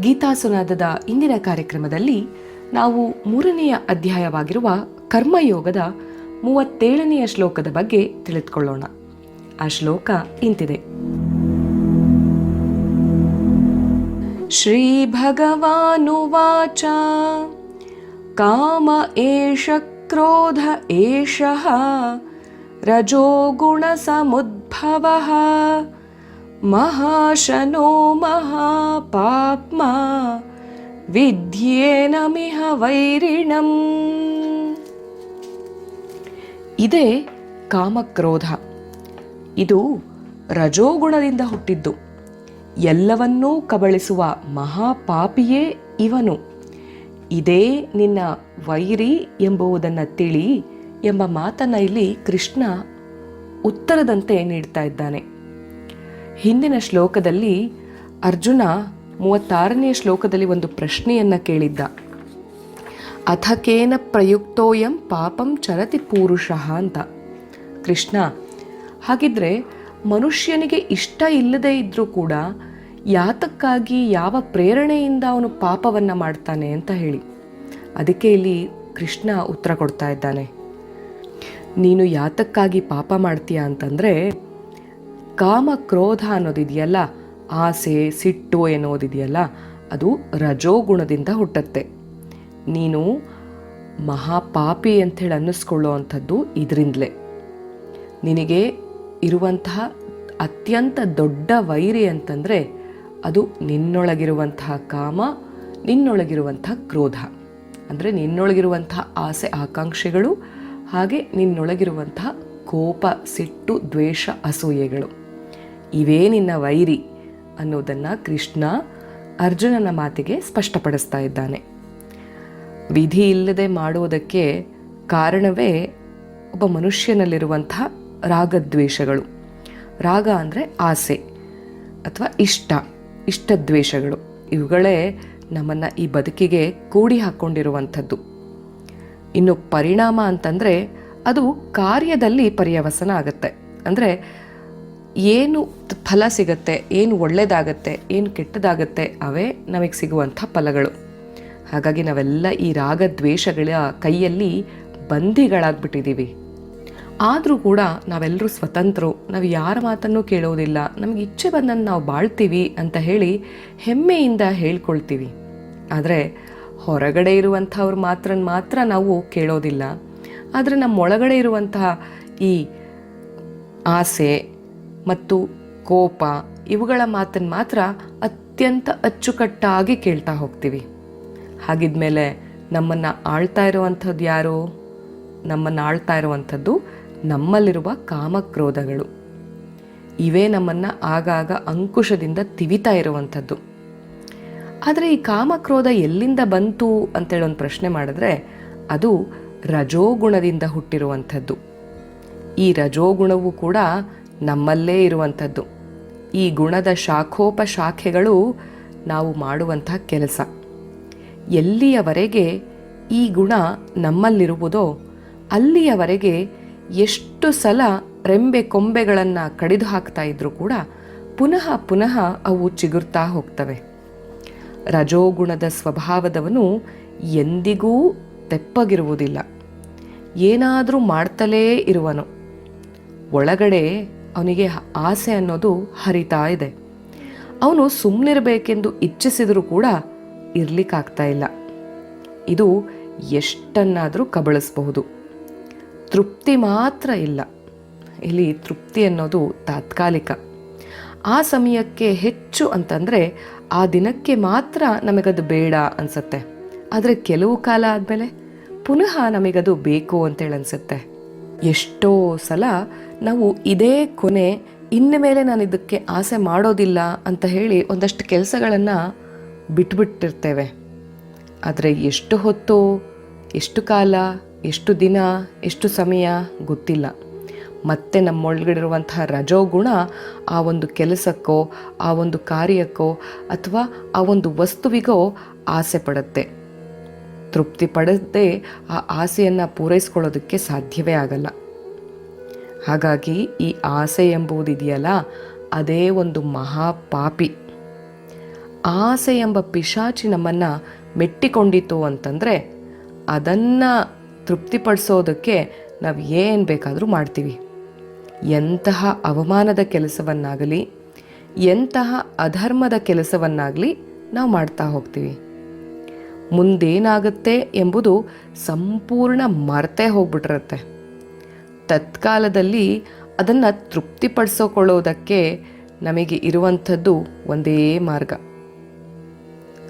ಗೀತಾ ಸುನಾದದ ಇಂದಿನ ಕಾರ್ಯಕ್ರಮದಲ್ಲಿ ನಾವು ಮೂರನೆಯ ಅಧ್ಯಾಯವಾಗಿರುವ ಕರ್ಮಯೋಗದ ಮೂವತ್ತೇಳನೆಯ ಶ್ಲೋಕದ ಬಗ್ಗೆ ತಿಳಿದುಕೊಳ್ಳೋಣ. ಆ ಶ್ಲೋಕ ಇಂತಿದೆ. ಶ್ರೀ ಭಗವಾನುವಾಚ ಕಾಮ ಏಷ ಕ್ರೋಧ ಏಷ, ರಜೋಗುಣ ಸಮುದ್ಭವಃ महाशनो महापाप्मा विद्येनमिह वैरिणम् ಇದೇ ಕಾಮಕ್ರೋಧ ಇದು ರಜೋಗುಣದಿಂದ ಹುಟ್ಟಿದ್ದು ಎಲ್ಲವನ್ನೂ ಕಬಳಿಸುವ ಮಹಾಪಾಪಿಯೇ ಇವನು ಇದೇ ನಿನ್ನ ವೈರಿ ಎಂಬುವುದನ್ನು ತಿಳಿ ಎಂಬ ಮಾತನ್ನ ಇಲ್ಲಿ ಕೃಷ್ಣ ಉತ್ತರದಂತೆ ನೀಡ್ತಾ ಇದ್ದಾನೆ ಹಿಂದಿನ ಶ್ಲೋಕದಲ್ಲಿ ಅರ್ಜುನ ಮೂವತ್ತಾರನೆಯ ಶ್ಲೋಕದಲ್ಲಿ ಒಂದು ಪ್ರಶ್ನೆಯನ್ನ ಕೇಳಿದ್ದ. ಅಥಕೇನ ಪ್ರಯುಕ್ತೋಯಂ ಪಾಪಂ ಚರತಿ ಪೂರುಷಃ ಅಂತ. ಕೃಷ್ಣ, ಹಾಗಿದ್ರೆ ಮನುಷ್ಯನಿಗೆ ಇಷ್ಟ ಇಲ್ಲದೇ ಇದ್ದರೂ ಕೂಡ ಯಾತಕ್ಕಾಗಿ ಯಾವ ಪ್ರೇರಣೆಯಿಂದ ಅವನು ಪಾಪವನ್ನು ಮಾಡ್ತಾನೆ ಅಂತ ಹೇಳಿ. ಅದಕ್ಕೆ ಇಲ್ಲಿ ಕೃಷ್ಣ ಉತ್ತರ ಕೊಡ್ತಾ ಇದ್ದಾನೆ. ನೀನು ಯಾತಕ್ಕಾಗಿ ಪಾಪ ಮಾಡ್ತೀಯಾ ಅಂತಂದರೆ ಕಾಮ ಕ್ರೋಧ ಅನ್ನೋದಿದೆಯಲ್ಲ, ಆಸೆ, ಸಿಟ್ಟು ಎನ್ನುವುದಿದೆಯಲ್ಲ, ಅದು ರಜೋಗುಣದಿಂದ ಹುಟ್ಟತ್ತೆ. ನೀನು ಮಹಾಪಾಪಿ ಅಂಥೇಳಿ ಅನ್ನಿಸ್ಕೊಳ್ಳೋ ಅಂಥದ್ದು ಇದರಿಂದಲೇ. ನಿನಗೆ ಇರುವಂತಹ ಅತ್ಯಂತ ದೊಡ್ಡ ವೈರಿ ಅಂತಂದರೆ ಅದು ನಿನ್ನೊಳಗಿರುವಂತಹ ಕಾಮ ನಿನ್ನೊಳಗಿರುವಂತಹ ಕ್ರೋಧ. ಅಂದರೆ ನಿನ್ನೊಳಗಿರುವಂತಹ ಆಸೆ, ಆಕಾಂಕ್ಷೆಗಳು, ಹಾಗೆ ನಿನ್ನೊಳಗಿರುವಂತಹ ಕೋಪ, ಸಿಟ್ಟು, ದ್ವೇಷ, ಅಸೂಯೆಗಳು. ಇವೇ ನಿನ್ನ ವೈರಿ ಅನ್ನೋದನ್ನು ಕೃಷ್ಣ ಅರ್ಜುನನ ಮಾತಿಗೆ ಸ್ಪಷ್ಟಪಡಿಸ್ತಾ ಇದ್ದಾನೆ. ವಿಧಿ ಇಲ್ಲದೆ ಮಾಡುವುದಕ್ಕೆ ಕಾರಣವೇ ಒಬ್ಬ ಮನುಷ್ಯನಲ್ಲಿರುವಂಥ ರಾಗದ್ವೇಷಗಳು. ರಾಗ ಅಂದರೆ ಆಸೆ ಅಥವಾ ಇಷ್ಟ, ಇಷ್ಟದ್ವೇಷಗಳು. ಇವುಗಳೇ ನಮ್ಮನ್ನು ಈ ಬದುಕಿಗೆ ಕೂಡಿ ಹಾಕ್ಕೊಂಡಿರುವಂಥದ್ದು ಇನ್ನು ಪರಿಣಾಮ ಅಂತಂದರೆ ಅದು ಕಾರ್ಯದಲ್ಲಿ ಪರ್ಯವಸನ ಆಗುತ್ತೆ. ಅಂದರೆ ಏನು ಫಲ ಸಿಗತ್ತೆ, ಏನು ಒಳ್ಳೆಯದಾಗತ್ತೆ ಏನು ಕೆಟ್ಟದಾಗತ್ತೆ, ಅವೇ ನಮಗೆ ಸಿಗುವಂಥ ಫಲಗಳು. ಹಾಗಾಗಿ ನಾವೆಲ್ಲ ಈ ರಾಗದ್ವೇಷಗಳ ಕೈಯಲ್ಲಿ ಬಂಧಿಗಳಾಗ್ಬಿಟ್ಟಿದ್ದೀವಿ ಆದರೂ ಕೂಡ ನಾವೆಲ್ಲರೂ ಸ್ವತಂತ್ರರು ನಾವು ಯಾರ ಮಾತನ್ನು ಕೇಳೋದಿಲ್ಲ, ನಮಗೆ ಇಚ್ಛೆ ಬಂದನ್ನು ನಾವು ಬಾಳ್ತೀವಿ ಅಂತ ಹೇಳಿ ಹೆಮ್ಮೆಯಿಂದ ಹೇಳ್ಕೊಳ್ತೀವಿ. ಆದರೆ ಹೊರಗಡೆ ಇರುವಂಥವ್ರ ಮಾತ್ರ ಮಾತ್ರ ನಾವು ಕೇಳೋದಿಲ್ಲ. ಆದರೆ ನಮ್ಮ ಒಳಗಡೆ ಇರುವಂತಹ ಈ ಆಸೆ ಮತ್ತು ಕೋಪ ಇವುಗಳ ಮಾತನ್ನು ಮಾತ್ರ ಅತ್ಯಂತ ಅಚ್ಚುಕಟ್ಟಾಗಿ ಕೇಳ್ತಾ ಹೋಗ್ತೀವಿ. ಹಾಗಿದ್ಮೇಲೆ ನಮ್ಮನ್ನು ಆಳ್ತಾ ಇರುವಂಥದ್ದು ಯಾರು? ನಮ್ಮನ್ನು ಆಳ್ತಾ ಇರುವಂಥದ್ದು ನಮ್ಮಲ್ಲಿರುವ ಕಾಮಕ್ರೋಧಗಳು. ಇವೇ ನಮ್ಮನ್ನು ಆಗಾಗ ಅಂಕುಶದಿಂದ ತಿವಿತಾ ಇರುವಂಥದ್ದು. ಆದರೆ ಈ ಕಾಮಕ್ರೋಧ ಎಲ್ಲಿಂದ ಬಂತು ಅಂತೇಳಿ ಒಂದು ಪ್ರಶ್ನೆ ಮಾಡಿದ್ರೆ ಅದು ರಜೋಗುಣದಿಂದ ಹುಟ್ಟಿರುವಂಥದ್ದು. ಈ ರಜೋಗುಣವು ಕೂಡ ನಮ್ಮಲ್ಲೇ ಇರುವಂಥದ್ದು. ಈ ಗುಣದ ಶಾಖೋಪಶಾಖೆಗಳು ನಾವು ಮಾಡುವಂಥ ಕೆಲಸ. ಎಲ್ಲಿಯವರೆಗೆ ಈ ಗುಣ ನಮ್ಮಲ್ಲಿರುವುದೋ ಅಲ್ಲಿಯವರೆಗೆ ಎಷ್ಟು ಸಲ ರೆಂಬೆ ಕೊಂಬೆಗಳನ್ನು ಕಡಿದು ಹಾಕ್ತಾ ಇದ್ರೂ ಕೂಡ ಪುನಃ ಪುನಃ ಅವು ಚಿಗುರ್ತಾ ಹೋಗ್ತವೆ. ರಜೋಗುಣದ ಸ್ವಭಾವದವನು ಎಂದಿಗೂ ತೆಪ್ಪಗಿರುವುದಿಲ್ಲ. ಏನಾದರೂ ಮಾಡ್ತಲೇ ಇರುವನು. ಒಳಗಡೆ ಅವನಿಗೆ ಆಸೆ ಅನ್ನೋದು ಹರಿತಾ ಇದೆ. ಅವನು ಸುಮ್ಮನಿರಬೇಕೆಂದು ಇಚ್ಛಿಸಿದರೂ ಕೂಡ ಇರ್ಲಿಕ್ಕಾಗ್ತಾ ಇಲ್ಲ. ಇದು ಎಷ್ಟನ್ನಾದರೂ ಕಬಳಿಸಬಹುದು. ತೃಪ್ತಿ ಮಾತ್ರ ಇಲ್ಲ. ಇಲ್ಲಿ ತೃಪ್ತಿ ಅನ್ನೋದು ತಾತ್ಕಾಲಿಕ. ಆ ಸಮಯಕ್ಕೆ ಹೆಚ್ಚು ಅಂತಂದರೆ ಆ ದಿನಕ್ಕೆ ಮಾತ್ರ ನಮಗದು ಬೇಡ ಅನಿಸುತ್ತೆ. ಆದರೆ ಕೆಲವು ಕಾಲ ಆದಮೇಲೆ ಪುನಃ ನಮಗದು ಬೇಕು ಅಂತೇಳಿ ಅನಿಸುತ್ತೆ ಎಷ್ಟೋ ಸಲ ನಾವು ಇದೇ ಕೊನೆ, ಇನ್ನು ಮೇಲೆ ನಾನು ಇದಕ್ಕೆ ಆಸೆ ಮಾಡೋದಿಲ್ಲ ಅಂತ ಹೇಳಿ ಒಂದಷ್ಟು ಕೆಲಸಗಳನ್ನು ಬಿಟ್ಬಿಟ್ಟಿರ್ತೇವೆ. ಆದರೆ ಎಷ್ಟು ಹೊತ್ತು, ಎಷ್ಟು ಕಾಲ, ಎಷ್ಟು ದಿನ, ಎಷ್ಟು ಸಮಯ ಗೊತ್ತಿಲ್ಲ. ಮತ್ತೆ ನಮ್ಮೊಳಗಡಿರುವಂತಹ ರಜೋಗುಣ ಆ ಒಂದು ಕೆಲಸಕ್ಕೋ, ಆ ಒಂದು ಕಾರ್ಯಕ್ಕೋ ಅಥವಾ ಆ ಒಂದು ವಸ್ತುವಿಗೋ ಆಸೆ ಪಡುತ್ತೆ. ತೃಪ್ತಿ ಆ ಆಸೆಯನ್ನು ಪೂರೈಸ್ಕೊಳ್ಳೋದಕ್ಕೆ ಸಾಧ್ಯವೇ ಆಗಲ್ಲ. ಹಾಗಾಗಿ ಈ ಆಸೆ ಎಂಬುದಿದೆಯಲ್ಲ ಅದೇ ಒಂದು ಮಹಾಪಾಪಿ ಆಸೆ ಎಂಬ ಪಿಶಾಚಿ ನಮ್ಮನ್ನು ಮೆಟ್ಟಿಕೊಂಡಿತು ಅಂತಂದರೆ ಅದನ್ನು ತೃಪ್ತಿಪಡಿಸೋದಕ್ಕೆ ನಾವು ಏನು ಬೇಕಾದರೂ ಮಾಡ್ತೀವಿ. ಎಂತಹ ಅವಮಾನದ ಕೆಲಸವನ್ನಾಗಲಿ, ಎಂತಹ ಅಧರ್ಮದ ಕೆಲಸವನ್ನಾಗಲಿ ನಾವು ಮಾಡ್ತಾ ಹೋಗ್ತೀವಿ. ಮುಂದೇನಾಗುತ್ತೆ ಎಂಬುದು ಸಂಪೂರ್ಣ ಮರೆತೇ ಹೋಗ್ಬಿಟ್ಟಿರುತ್ತೆ. ತತ್ಕಾಲದಲ್ಲಿ ಅದನ್ನು ತೃಪ್ತಿಪಡಿಸಿಕೊಳ್ಳೋದಕ್ಕೆ ನಮಗೆ ಇರುವಂಥದ್ದು ಒಂದೇ ಮಾರ್ಗ.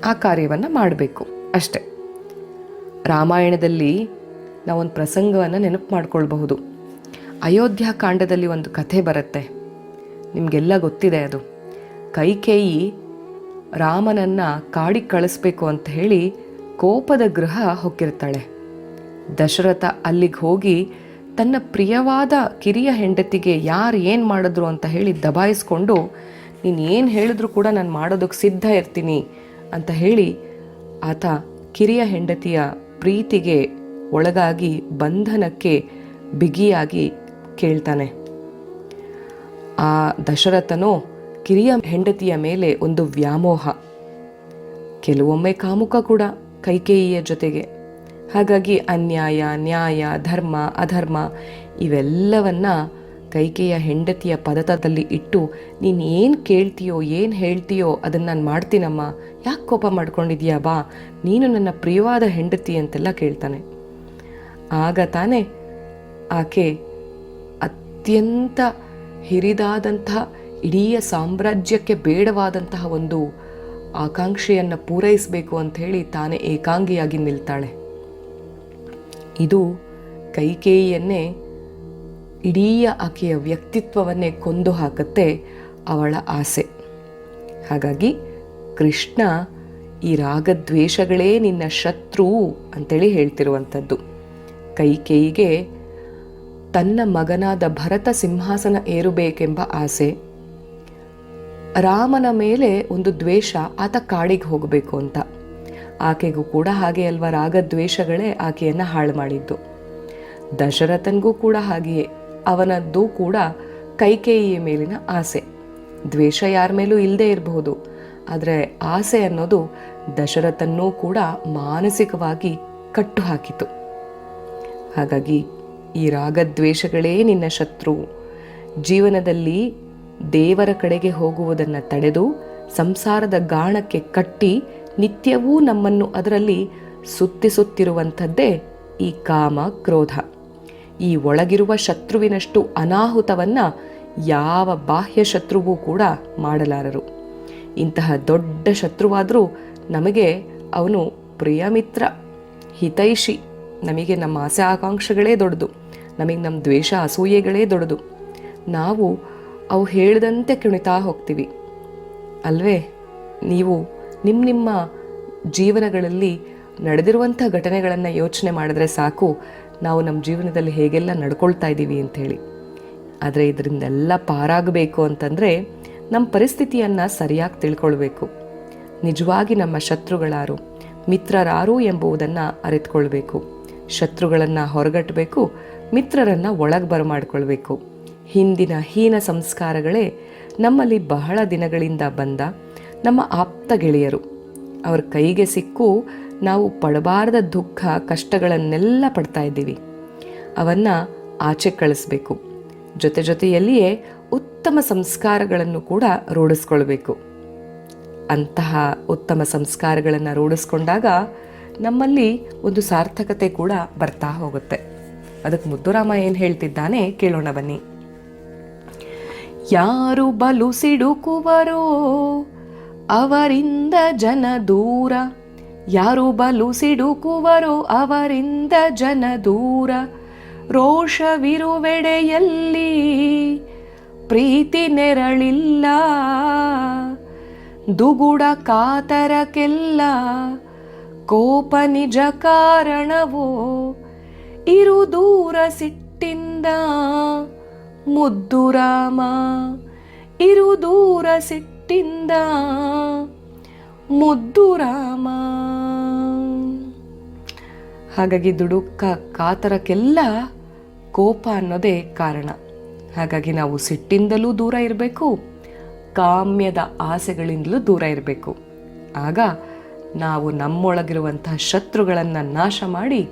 ಆ ಕಾರ್ಯವನ್ನು ಮಾಡಬೇಕು ಅಷ್ಟೆ. ರಾಮಾಯಣದಲ್ಲಿ ನಾವೊಂದು ಪ್ರಸಂಗವನ್ನು ನೆನಪು ಮಾಡಿಕೊಳ್ಬಹುದು. ಅಯೋಧ್ಯ ಕಾಂಡದಲ್ಲಿ ಒಂದು ಕಥೆ ಬರುತ್ತೆ. ನಿಮಗೆಲ್ಲ ಗೊತ್ತಿದೆ ಅದು. ಕೈಕೇಯಿ ರಾಮನನ್ನು ಕಾಡಿಗೆ ಕಳಿಸ್ಬೇಕು ಅಂತ ಹೇಳಿ ಕೋಪದ ಗೃಹ ಹೊಕ್ಕಿರ್ತಾಳೆ ದಶರಥ ಅಲ್ಲಿಗೆ ಹೋಗಿ ತನ್ನ ಪ್ರಿಯವಾದ ಕಿರಿಯ ಹೆಂಡತಿಗೆ ಯಾರು ಏನು ಮಾಡಿದ್ರು ಅಂತ ಹೇಳಿ ದಬಾಯಿಸ್ಕೊಂಡು, ನೀನು ಏನು ಹೇಳಿದ್ರು ಕೂಡ ನಾನು ಮಾಡೋದಕ್ಕೆ ಸಿದ್ಧ ಇರ್ತೀನಿ ಅಂತ ಹೇಳಿ ಆತ ಕಿರಿಯ ಹೆಂಡತಿಯ ಪ್ರೀತಿಗೆ ಒಳಗಾಗಿ ಬಂಧನಕ್ಕೆ ಬಿಗಿಯಾಗಿ ಕೇಳ್ತಾನೆ. ಆ ದಶರಥನು ಕಿರಿಯ ಹೆಂಡತಿಯ ಮೇಲೆ ಒಂದು ವ್ಯಾಮೋಹ. ಕೆಲವೊಮ್ಮೆ ಕಾಮುಕ ಕೂಡ. ಕೈಕೇಯಿಯ ಜೊತೆಗೆ. ಹಾಗಾಗಿ ಅನ್ಯಾಯ, ನ್ಯಾಯ, ಧರ್ಮ, ಅಧರ್ಮ ಇವೆಲ್ಲವನ್ನ ಕೈಕೇಯ ಹೆಂಡತಿಯ ಪದತದಲ್ಲಿ ಇಟ್ಟು ನೀನು ಏನು ಕೇಳ್ತೀಯೋ, ಏನು ಹೇಳ್ತೀಯೋ ಅದನ್ನು ನಾನು ಮಾಡ್ತೀನಮ್ಮ. ಯಾಕೆ ಕೋಪ ಮಾಡ್ಕೊಂಡಿದ್ಯಾ ಬಾ. ನೀನು ನನ್ನ ಪ್ರಿಯವಾದ ಹೆಂಡತಿ ಅಂತೆಲ್ಲ ಕೇಳ್ತಾನೆ. ಆಗ ತಾನೇ ಆಕೆ ಅತ್ಯಂತ ಹಿರಿದಾದಂತಹ ಇಡೀ ಸಾಮ್ರಾಜ್ಯಕ್ಕೆ ಬೇಡವಾದಂತಹ ಒಂದು ಆಕಾಂಕ್ಷೆಯನ್ನು ಪೂರೈಸಬೇಕು ಅಂತ ಹೇಳಿ ತಾನೇ ಏಕಾಂಗಿಯಾಗಿ ನಿಲ್ತಾಳೆ. ಇದು ಕೈಕೇಯಿಯನ್ನೇ ಇಡೀ ಆಕೆಯ ವ್ಯಕ್ತಿತ್ವವನ್ನೇ ಕೊಂದು ಹಾಕುತ್ತೆ ಅವಳ ಆಸೆ. ಹಾಗಾಗಿ ಕೃಷ್ಣ ಈ ರಾಗದ್ವೇಷಗಳೇ ನಿನ್ನ ಶತ್ರು ಅಂತೇಳಿ ಹೇಳ್ತಿರುವಂಥದ್ದು. ಕೈಕೇಯಿಗೆ ತನ್ನ ಮಗನಾದ ಭರತ ಸಿಂಹಾಸನ ಏರಬೇಕೆಂಬ ಆಸೆ. ರಾಮನ ಮೇಲೆ ಒಂದು ದ್ವೇಷ ಆತ ಕಾಡಿಗೆ ಹೋಗಬೇಕು ಅಂತ. ಆಕೆಗೂ ಕೂಡ ಹಾಗೆ ಅಲ್ವಾ ರಾಗದ್ವೇಷಗಳೇ ಆಕೆಯನ್ನು ಹಾಳು ಮಾಡಿದ್ದು. ದಶರಥನ್ಗೂ ಕೂಡ ಹಾಗೆಯೇ, ಅವನದ್ದು ಕೂಡ ಕೈಕೇಯಿಯ ಮೇಲಿನ ಆಸೆ. ದ್ವೇಷ ಯಾರ ಮೇಲೂ ಇಲ್ಲದೆ ಇರಬಹುದು, ಆದರೆ ಆಸೆ ಅನ್ನೋದು ದಶರಥನ್ನೂ ಕೂಡ ಮಾನಸಿಕವಾಗಿ ಕಟ್ಟು ಹಾಕಿತು ಹಾಗಾಗಿ ಈ ರಾಗದ್ವೇಷಗಳೇ ನಿನ್ನ ಶತ್ರು. ಜೀವನದಲ್ಲಿ ದೇವರ ಕಡೆಗೆ ಹೋಗುವುದನ್ನು ತಡೆದು ಸಂಸಾರದ ಗಾಣಕ್ಕೆ ಕಟ್ಟಿ ನಿತ್ಯವೂ ನಮ್ಮನ್ನು ಅದರಲ್ಲಿ ಸುತ್ತಿಸುತ್ತಿರುವಂಥದ್ದೇ ಈ ಕಾಮ ಕ್ರೋಧ. ಈ ಒಳಗಿರುವ ಶತ್ರುವಿನಷ್ಟು ಅನಾಹುತವನ್ನು ಯಾವ ಬಾಹ್ಯ ಶತ್ರುವೂ ಕೂಡ ಮಾಡಲಾರರು. ಇಂತಹ ದೊಡ್ಡ ಶತ್ರುವಾದರೂ ನಮಗೆ ಅವನು ಪ್ರಿಯಮಿತ್ರ ಹಿತೈಷಿ. ನಮಗೆ ನಮ್ಮ ಆಸೆ ಆಕಾಂಕ್ಷೆಗಳೇ ದೊಡ್ಡದು. ನಮಗೆ ನಮ್ಮ ದ್ವೇಷ ಅಸೂಯೆಗಳೇ ದೊಡ್ಡದು. ನಾವು ಅವು ಹೇಳಿದಂತೆ ಕುಣಿತಾ ಹೋಗ್ತೀವಿ. ಅಲ್ವೇ? ನೀವು ನಿಮ್ಮ ನಿಮ್ಮ ಜೀವನಗಳಲ್ಲಿ ನಡೆದಿರುವಂಥ ಘಟನೆಗಳನ್ನು ಯೋಚನೆ ಮಾಡಿದ್ರೆ ಸಾಕು, ನಾವು ನಮ್ಮ ಜೀವನದಲ್ಲಿ ಹೇಗೆಲ್ಲ ನಡ್ಕೊಳ್ತಾ ಇದ್ದೀವಿ ಅಂಥೇಳಿ. ಆದರೆ ಇದರಿಂದೆಲ್ಲ ಪಾರಾಗಬೇಕು ಅಂತಂದರೆ ನಮ್ಮ ಪರಿಸ್ಥಿತಿಯನ್ನು ಸರಿಯಾಗಿ ತಿಳ್ಕೊಳ್ಬೇಕು. ನಿಜವಾಗಿ ನಮ್ಮ ಶತ್ರುಗಳಾರು, ಮಿತ್ರರಾರು ಎಂಬುದನ್ನು ಅರಿತುಕೊಳ್ಬೇಕು. ಶತ್ರುಗಳನ್ನು ಹೊರಗಟ್ಟಬೇಕು ಮಿತ್ರರನ್ನು ಒಳಗೆ ಬರಮಾಡ್ಕೊಳ್ಬೇಕು. ಹಿಂದಿನ ಹೀನ ಸಂಸ್ಕಾರಗಳೇ ನಮ್ಮಲ್ಲಿ ಬಹಳ ದಿನಗಳಿಂದ ಬಂದ ನಮ್ಮ ಆಪ್ತ ಗೆಳೆಯರು. ಅವರ ಕೈಗೆ ಸಿಕ್ಕು ನಾವು ಪಡಬಾರದ ದುಃಖ, ಕಷ್ಟಗಳನ್ನೆಲ್ಲ ಪಡ್ತಾ ಇದ್ದೀವಿ. ಅವನ್ನು ಆಚೆ ಕಳಿಸ್ಬೇಕು. ಜೊತೆ ಜೊತೆಯಲ್ಲಿಯೇ ಉತ್ತಮ ಸಂಸ್ಕಾರಗಳನ್ನು ಕೂಡ ರೂಢಿಸ್ಕೊಳ್ಬೇಕು. ಅಂತಹ ಉತ್ತಮ ಸಂಸ್ಕಾರಗಳನ್ನು ರೂಢಿಸ್ಕೊಂಡಾಗ ನಮ್ಮಲ್ಲಿ ಒಂದು ಸಾರ್ಥಕತೆ ಕೂಡ ಬರ್ತಾ ಹೋಗುತ್ತೆ. ಅದಕ್ಕೆ ಮುದ್ದುರಾಮ ಏನು ಹೇಳ್ತಿದ್ದಾನೆ ಕೇಳೋಣ ಬನ್ನಿ. ಯಾರು ಬಲು ಸಿಡುಕುವರೋ ಅವರಿಂದ ಜನ ದೂರ. ಯಾರು ಬಲು ಸಿಡುಕುವರೋ ಅವರಿಂದ ಜನ ದೂರ. ರೋಷವಿರುವೆಡೆಯಲ್ಲಿ ಪ್ರೀತಿ ನೆರಳಿಲ್ಲ. ದುಗುಡ ಕಾತರಕ್ಕೆಲ್ಲ ಕೋಪ ನಿಜ ಕಾರಣವೋ. ಇರು ದೂರ ಸಿಟ್ಟಿಂದ ಮುದ್ದು ರಾಮ, ಇರು ದೂರ ಸಿಟ್ಟಿಂದ. ಮುದ್ದು ರಾಮ. ಹಾಗಾಗಿ ದುಡುಕ ಕಾತರಕ್ಕೆಲ್ಲ ಕೋಪ ಅನ್ನೋದೇ ಕಾರಣ. ಹಾಗಾಗಿ ನಾವು ಸಿಟ್ಟಿಂದಲೂ ದೂರ ಇರಬೇಕು, ಕಾಮ್ಯದ ಆಸೆಗಳಿಂದಲೂ ದೂರ ಇರಬೇಕು. ಆಗ ನಾವು ನಮ್ಮೊಳಗಿರುವಂತಹ ಶತ್ರುಗಳನ್ನು ನಾಶ ಮಾಡಿ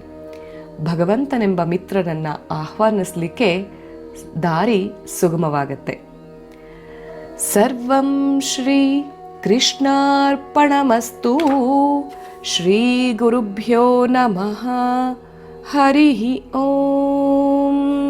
ಭಗವಂತನೆಂಬ ಮಿತ್ರನನ್ನು ಆಹ್ವಾನಿಸಲಿಕ್ಕೆ ದಾರಿ ಸುಗಮವಾಗತ್ತೆ. ಸರ್ವಂ ಶ್ರೀ ಕೃಷ್ಣಾರ್ಪಣಮಸ್ತು ಶ್ರೀ ಗುರುಭ್ಯೋ ನಮಃ. ಹರಿ ಓಂ.